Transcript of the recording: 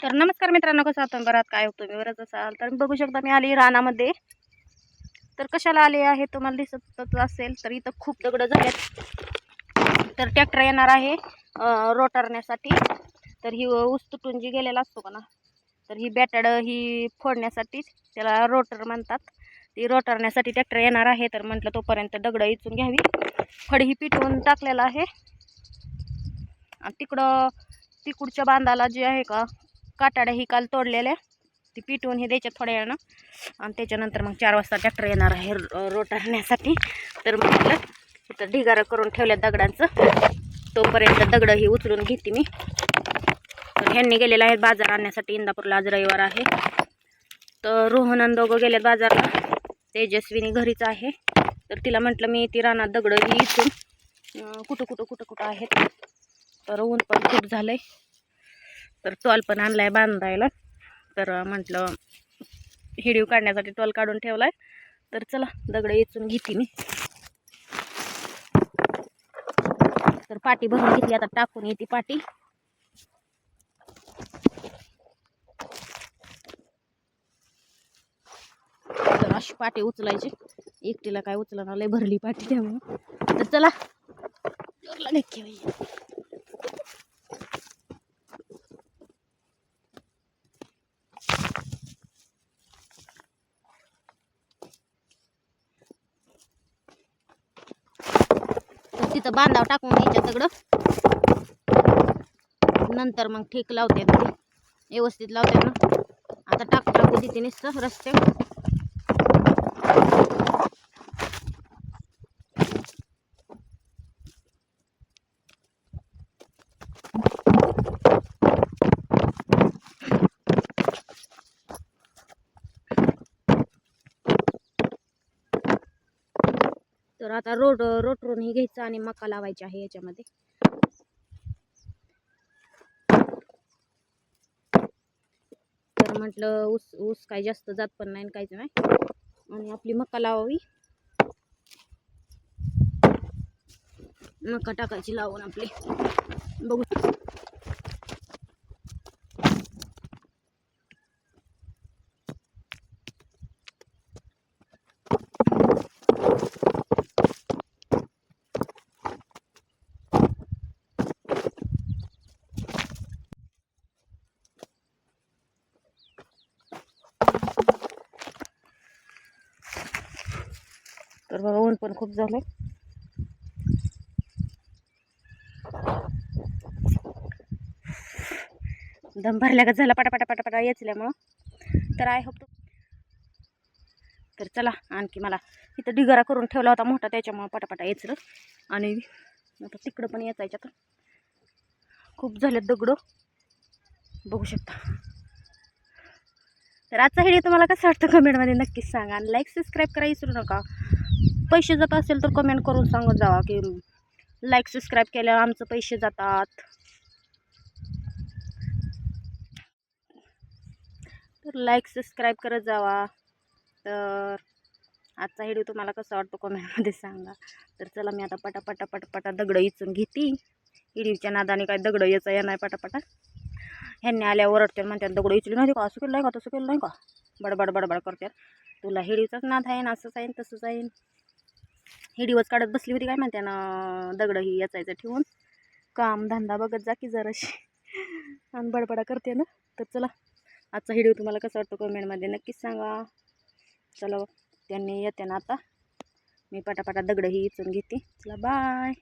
तर नमस्कार मित्रांनो कसं आहात? बरात काय होतो मी बरंच असाल. तर बघू शकता मी आली रानामध्ये. तर कशाला आले आहे? तुम्हाला दिसतच असेल तर इथं खूप दगडं झालेत. तर ट्रॅक्टर येणार आहे रोटारण्यासाठी रोटरण्यासाठी. तर ही ऊस तुटून जी गेलेला असतो का ना तर ही बॅटड ही फोडण्यासाठी त्याला रोटर म्हणतात. ती रोटरण्यासाठी ट्रॅक्टर येणार आहे तर म्हटलं तोपर्यंत दगडं इचून घ्यावी. फड ही पिटवून टाकलेला आहे. आणि तिकडं तिकडच्या बांधाला जे आहे का काटाड्या ही काल तोडलेल्या ती पिटवून हे द्यायच्या थोड्या वेळानं. आणि त्याच्यानंतर मग चार वाजता ट्रॅक्टर येणार आहे रो- रोटारण्यासाठी तर म्हटलं इथं ढिगारं करून ठेवल्या दगडांचं. तोपर्यंत दगडं ही उचलून घेते मी. तर ह्यांनी गेलेले आहेत बाजार आणण्यासाठी. इंदापूरला आज रविवार आहे. तर रोहन आणि दोघं गेलेत बाजारला. तेजस्विनी घरीच आहे. तर तिला म्हटलं मी ती रानात दगडं ही इथून कुठं कुठं कुठं कुठं आहेत. तर ऊन पण खूप झालं आहे तर टॉल पण आणला आहे बांधायला. तर म्हटलं हिडीव काढण्यासाठी टॉल काढून ठेवला आहे तर चला दगड येचून घेते मी. तर पाटी भरून घेतली आता टाकून येते पाटी. तर अशी पाटी उचलायची. एकटीला काय उचलणार लय भरली पाठी त्यामुळं. तर चला. नक्की बाई तर बांधाव टाकून घ्यायच्या सगळं. नंतर मग ठीक लावते. ते व्यवस्थित लावते ना. आता टाकू टाकू तिथे निसतं रस्ते. तर आता रोड रोटरून ही घ्यायचं आणि मका लावायची आहे याच्यामध्ये. तर म्हटलं ऊस ऊस काही जास्त जात पण नाही आणि काहीच नाही. आणि आपली मका लावावी. मका टाकायची लावून आपली. बघू. तर बघा ऊन पण खूप झालं दम भरल्या का झाला पटापटा पटापटा येचल्यामुळं. तर आय होप तर चला आणखी मला इथं ढिगारा करून ठेवला होता मोठा त्याच्यामुळं पटापटा येचलं. आणि आता तिकडं पण याचायच्या तर. खूप झाले दगडं. बघू शकता. तर आजचा व्हिडिओ तुम्हाला कसं वाटतं कमेंटमध्ये नक्कीच सांगा. आणि लाईक सबस्क्राईब करा विसरू नका. पैसे जात असेल तर कमेंट करून सांगत जावा की लाईक सबस्क्राईब केल्यावर आमचं पैसे जातात. तर लाईक सबस्क्राईब करत जावा. तर आजचा व्हिडिओ तुम्हाला कसा वाटतो कमेंटमध्ये सांगा. तर चला मी आता पटापटा पटापटा दगडं इचून घेते. इडीच्या नादाने काय दगडं यायचं या नाही पटापटा. ह्यांनी आल्या ओरडते म्हणतात दगडं इचली नाही का? असं केलं नाही का? तसं केलं नाही का? बडबड बडबड करतात तुला हिडीचाच नाद आहे ना? असंच आहे तसंच आहे हिडीवच काढत बसली होती काय म्हणते ना दगडं ही याचायचं ठेवून. काम धंदा बघत जा की जराशी. आणि बडबडा करते ना तर चला. आजचा व्हिडिओ तुम्हाला कसा वाटतो कमेंटमध्ये नक्कीच सांगा. चला त्यांनी येते ना आता. मी पटापटा दगडं ही इचून घेते. चला बाय